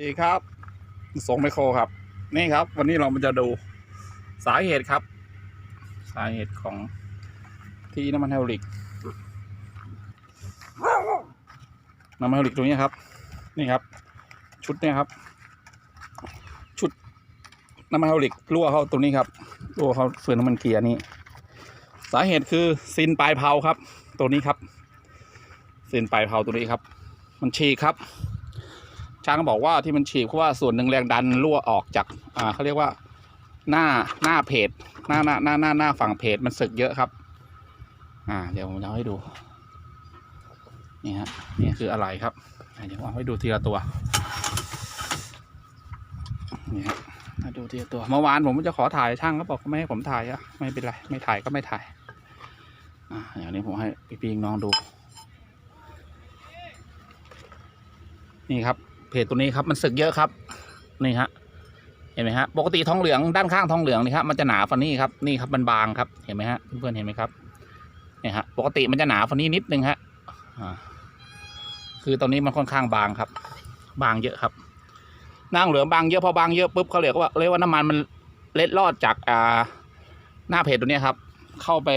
ดีครับส่งไมโครครับ นี่ครับ วันนี้เรามาจะดูสาเหตุครับ สาเหตุของที่น้ำมันไฮดรอลิก น้ำมันไฮดรอลิกตัวนี้ครับ นี่ครับ ชุดเนี่ยครับ ชุดน้ำมันไฮดรอลิกรั่วเข้าตัวนี้ครับรั่วเข้าเฟืองน้ำมันเกียร์นี่สาเหตุคือซินปลายเผาครับ ตัวนี้ครับซินปลายเผาตัวนี้ครับ มันฉีกครับ ช่างก็บอกว่าที่มันฉีกเพราะว่าส่วนหนึ่งแรงดันรั่วออกจากอ่าเขาเรียกว่าหน้าหน้าเพจหน้าหน้าหน้าหน้าหน้าฝั่งเพจมันสึกเยอะครับ อ่า เดี๋ยวผมจะเอาให้ดู นี่ฮะนี่คืออะไรครับเดี๋ยวเอาให้ดูทีละตัวนี่ฮะมาดูทีละตัวเมื่อวานผมจะขอถ่ายช่างก็บอกไม่ให้ผมถ่ายอะไม่เป็นไรไม่ถ่ายก็ไม่ถ่ายอ่าอย่างนี้ผมให้พี่ปีน้องดู นี่ครับ เพจตัวนี้ครับมันสึกเยอะครับ นี่ฮะเห็นไหมฮะปกติทองเหลืองด้านข้างทองเหลืองนี่ครับมันจะหนาฟันนี่ครับนี่ครับมันบางครับเห็นไหมฮะเพื่อนเห็นไหมครับเนี่ยฮะปกติมันจะหนาฟันนี่นิดนึงฮะคือตอนนี้มันค่อนข้างบางครับ บางเยอะครับนางเหลืองบางเยอะพอบางเยอะปุ๊บเขาเรียกว่าเรียกว่าน้ำมันมันเล็ดลอดจากอ่าหน้าเพจตัวนี้ครับ เข้าไป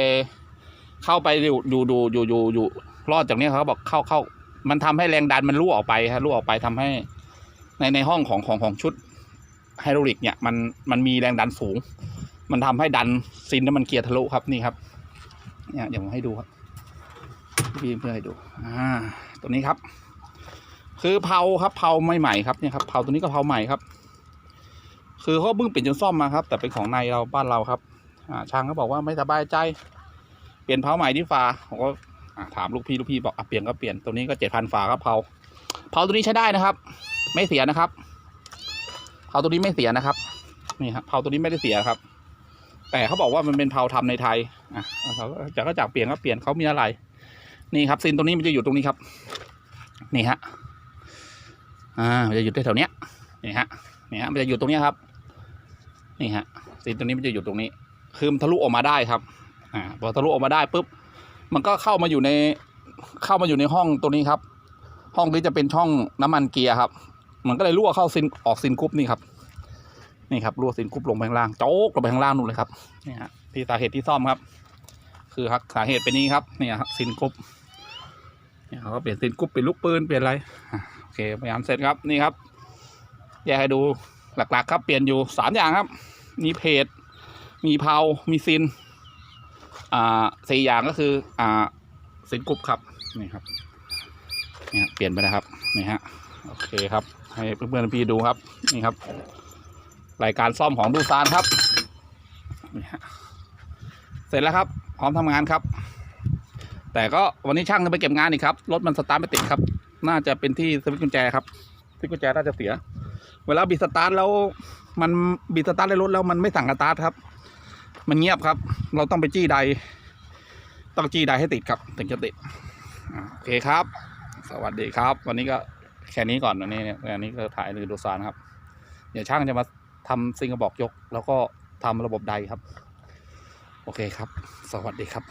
เข้าไปอยู่อยู่อยู่อยู่อยู่รอดจากนี้เขาบอกเข้าเข้า มันทำให้แรงดันมันรั่วออกไปฮะรั่วออกไปทำให้ในในห้องของของของชุดไฮดรอลิกเนี่ยมันมันมีแรงดันสูง มันทำให้ดันซินแล้วมันเกียร์ทะลุครับนี่ครับเนี่ยเดี๋ยวผมให้ดูครับพี่เพื่อให้ดูอ่าตัวนี้ครับ คือเผาครับเผาใหม่ๆครับเนี่ยครับเผาตัวนี้ก็เผาใหม่ครับ คือเขาเพิ่งเปลี่ยนจนซ่อมมาครับ แต่เป็นของในเราบ้านเราครับ อ่าช่างเขาบอกว่าไม่สบายใจ เปลี่ยนเผาใหม่ที่ฟ้าผมก็ ถามลูกพี่ลูกพี่บอกอะเปลี่ยนก็เปลี่ยนตัวนี้ก็เจ็ดพันฝาครับเผาเผาตัวนี้ใช้ได้นะครับ ไม่เสียนะครับเผาตัวนี้ไม่เสียนะครับนี่ครับเผาตัวนี้ไม่ได้เสียครับ แต่เขาบอกว่ามันเป็นเผาทำในไทยอะเขาจะก็จากเปลี่ยนก็เปลี่ยนเขามีอะไร นี่ครับซินตัวนี้มันจะอยู่ตรงนี้ครับ นี่ฮะอ่ามันจะอยู่แถวเนี้ยนี่ฮะนี่ฮะมันจะอยู่ตรงเนี้ยครับ นี่ฮะซินตัวนี้มันจะอยู่ตรงนี้คือมันทะลุออกมาได้ครับอ่าพอทะลุออกมาได้ปุ๊บ มันก็เข้ามาอยู่ในเข้ามาอยู่ในห้องตัวนี้ครับ ห้องนี้จะเป็นช่องน้ำมันเกียร์ครับ มันก็เลยรั่วเข้าซินออกซินกรุ๊ปนี่ครับ นี่ครับรั่วซินกรุ๊ปลงไปข้างล่างโจ๊กลงไปข้างล่างนู่นเลยครับนี่ฮะที่สาเหตุที่ซ่อมครับ คือครับสาเหตุเป็นนี้ครับนี่ครับซินกรุ๊ปเนี่ยเขาก็เปลี่ยนซินกรุ๊ปเป็นลูกปืนเปลี่ยนอะไรโอเคพยายามเสร็จครับนี่ครับ แยกให้ดูหลักๆ ครับเปลี่ยนอยู่สามอย่างครับ มีเพจมีเพามีซิน อ่าสี่อย่างก็คือ อ่าสินกรุ๊ปครับนี่ครับนี่ฮะเปลี่ยนไปนะครับนี่ฮะโอเคครับ ให้เพื่อนๆพี่ดูครับนี่ครับ รายการซ่อมของดูซานครับนี่ฮะเสร็จแล้วครับ พร้อมทำงานครับ แต่ก็วันนี้ช่างจะไปเก็บงานอีกครับรถมันสตาร์ทไม่ติดครับ น่าจะเป็นที่สวิตช์กุญแจครับสวิตช์กุญแจน่าจะเสีย เวลาบิดสตาร์ทแล้วมันบิดสตาร์ทในรถแล้วมันไม่สั่งสตาร์ทครับ มันเงียบครับ เราต้องไปจี้ใด ต้องจี้ใดให้ติดครับ ถึงจะติดโอเคครับ สวัสดีครับ วันนี้ก็แค่นี้ก่อนวันนี้เนี่ยวันนี้ก็ถ่ายในดูซานครับเดี๋ยวช่างจะมาทำซิงกระบอกยก แล้วก็ทำระบบใดครับ โอเคครับ สวัสดีครับ